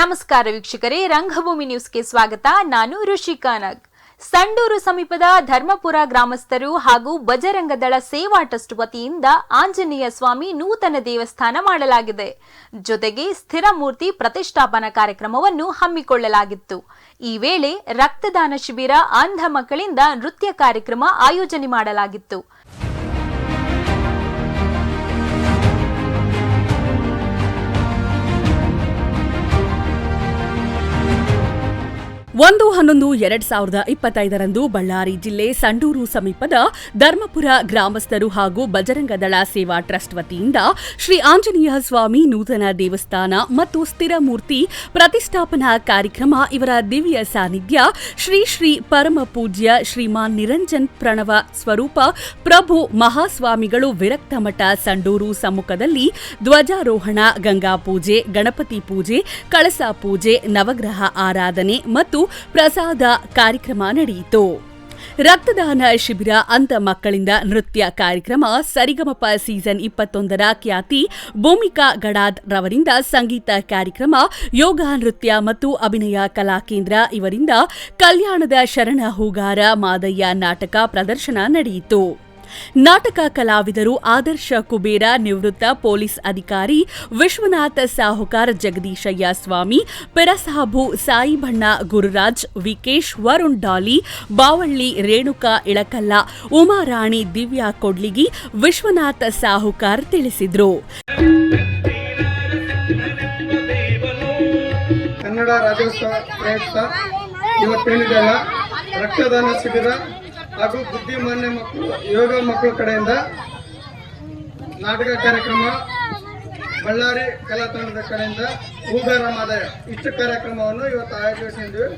ನಮಸ್ಕಾರ ವೀಕ್ಷಕರೇ, ರಂಗಭೂಮಿ ನ್ಯೂಸ್ಗೆ ಸ್ವಾಗತ. ನಾನು ಋಷಿಕಾ ನಗ್ ಸಂಡೂರು ಸಮೀಪದ ಧರ್ಮಪುರ ಗ್ರಾಮಸ್ಥರು ಹಾಗೂ ಬಜರಂಗದಳ ಸೇವಾ ಟ್ರಸ್ಟ್ ವತಿಯಿಂದ ಆಂಜನೇಯ ಸ್ವಾಮಿ ನೂತನ ದೇವಸ್ಥಾನ ಮಾಡಲಾಗಿದೆ. ಜೊತೆಗೆ ಸ್ಥಿರ ಮೂರ್ತಿ ಪ್ರತಿಷ್ಠಾಪನಾ ಕಾರ್ಯಕ್ರಮವನ್ನು ಹಮ್ಮಿಕೊಳ್ಳಲಾಗಿತ್ತು. ಈ ವೇಳೆ ರಕ್ತದಾನ ಶಿಬಿರ, ಅಂಧ ಮಕ್ಕಳಿಂದ ನೃತ್ಯ ಕಾರ್ಯಕ್ರಮ ಆಯೋಜನೆ ಮಾಡಲಾಗಿತ್ತು. ಒಂದು ಹನ್ನೊಂದು ಎರಡ್ ಸಾವಿರದ ಇಪ್ಪತ್ತೈದರಂದು ಬಳ್ಳಾರಿ ಜಿಲ್ಲೆ ಸಂಡೂರು ಸಮೀಪದ ಧರ್ಮಪುರ ಗ್ರಾಮಸ್ಥರು ಹಾಗೂ ಬಜರಂಗದಳ ಸೇವಾ ಟ್ರಸ್ಟ್ ವತಿಯಿಂದ ಶ್ರೀ ಆಂಜನೇಯ ಸ್ವಾಮಿ ನೂತನ ದೇವಸ್ಥಾನ ಮತ್ತು ಸ್ಥಿರ ಮೂರ್ತಿ ಪ್ರತಿಷ್ಠಾಪನಾ ಕಾರ್ಯಕ್ರಮ ಇವರ ದಿವ್ಯ ಸಾನ್ನಿಧ್ಯ ಶ್ರೀ ಶ್ರೀ ಪರಮ ಪೂಜ್ಯ ಶ್ರೀಮಾನ್ ನಿರಂಜನ್ ಪ್ರಣವ ಸ್ವರೂಪ ಪ್ರಭು ಮಹಾಸ್ವಾಮಿಗಳು ವಿರಕ್ತ ಮಠ ಸಂಡೂರು ಸಮ್ಮುಖದಲ್ಲಿ ಧ್ವಜಾರೋಹಣ, ಗಂಗಾ ಪೂಜೆ, ಗಣಪತಿ ಪೂಜೆ, ಕಳಸ ಪೂಜೆ, ನವಗ್ರಹ ಆರಾಧನೆ ಮತ್ತು ಪ್ರಸಾದ ಕಾರ್ಯಕ್ರಮ ನಡೆಯಿತು. ರಕ್ತದಾನ ಶಿಬಿರ ಅಂತ ಮಕ್ಕಳಿಂದ ನೃತ್ಯ ಕಾರ್ಯಕ್ರಮ ಸರಿಗಮಪ ಸೀಸನ್ ಇಪ್ಪತ್ತೊಂದರ ಖ್ಯಾತಿ ಭೂಮಿಕಾ ಗಡಾದ್ ರವರಿಂದ ಸಂಗೀತ ಕಾರ್ಯಕ್ರಮ, ಯೋಗ, ನೃತ್ಯ ಮತ್ತು ಅಭಿನಯ ಕಲಾ ಕೇಂದ್ರ ಇವರಿಂದ ಕಲ್ಯಾಣದ ಶರಣ ಹೂಗಾರ ಮಾದಯ್ಯ ನಾಟಕ ಪ್ರದರ್ಶನ ನಡೆಯಿತು. ನಾಟಕ ಕಲಾವಿದರು ಆದರ್ಶ ಕುಬೇರ ನಿವೃತ್ತ ಪೊಲೀಸ್ ಅಧಿಕಾರಿ ವಿಶ್ವನಾಥ ಸಾಹುಕಾರ ಜಗದೀಶಯ್ಯ ಸ್ವಾಮಿ ಪೆರಸಾಬು ಸಾಯಿಬಣ್ಣ, ಗುರುರಾಜ್, ವಿಕೇಶ್, ವರುಣ್ ಡಾಲಿ, ಬಾವಳ್ಳಿ, ರೇಣುಕಾ ಇಳಕಲ್ಲ ಉಮಾರಾಣಿ ದಿವ್ಯಾ ಕೊಡ್ಲಿಗಿ, ವಿಶ್ವನಾಥ ಸಾಹುಕಾರ್ ತಿಳಿಸಿದ್ರು. ಕನ್ನಡ ರಾಜ್ಯೋತ್ಸವ ಪ್ರಯುಕ್ತ ಇವತ್ತೇನಿದೆಯಲ್ಲ ರಕ್ತದಾನ ಶಿಬಿರ ಹಾಗೂ ಬುದ್ಧಿಮಾನ್ಯ ಮಕ್ಕಳು, ಯೋಗ ಮಕ್ಕಳ ಕಡೆಯಿಂದ ನಾಟಕ ಕಾರ್ಯಕ್ರಮ, ಬಳ್ಳಾರಿ ಕಲಾ ತಂಡದ ಕಡೆಯಿಂದ ಹೂಗಾರ ಮಾದಯ ಇಷ್ಟು ಕಾರ್ಯಕ್ರಮವನ್ನು ಇವತ್ತು ಆಯೋಜಿಸಿದ್ವಿ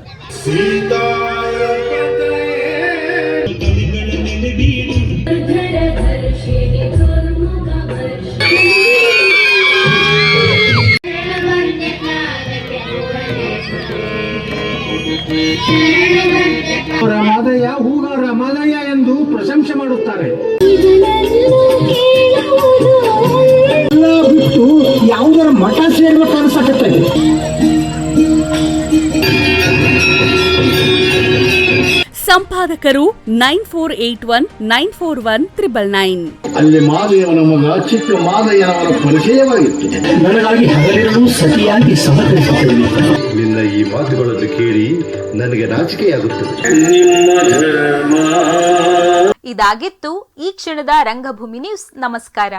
ಅವರ ಹೂಗ ಹೂಗಾರ ಎಂದು ಪ್ರಶಂಸೆ ಮಾಡುತ್ತಾರೆ. ಎಲ್ಲ ಬಿಟ್ಟು ಯಾವುದರ ಮಠ ಸೇರ್ಬೇಕು ಅನ್ಸಕತ್ತೆ ಸಂಪಾದಕರು nine four eight one nine four one triple nine. ಅಲ್ಲಿ ಮಾದಯ್ಯನ ಮಗ ಚಿಕ್ಕ ಮಾದಯ್ಯನವರ ಪರಿಚಯವಾಗಿತ್ತು. ನನಗಾಗಿ ಹಗಲಿರಲು ಸತಿಯಾಗಿ ಸಹಕರಿಸುತ್ತೇನೆ. ಮಾತುಗಳನ್ನು ಕೇಳಿ ನನಗೆ ನಾಚಿಕೆಯಾಗುತ್ತದೆ. ಇದಾಗಿತ್ತು ಈ ಕ್ಷಣದ ರಂಗಭೂಮಿ ನ್ಯೂಸ್. ನಮಸ್ಕಾರ.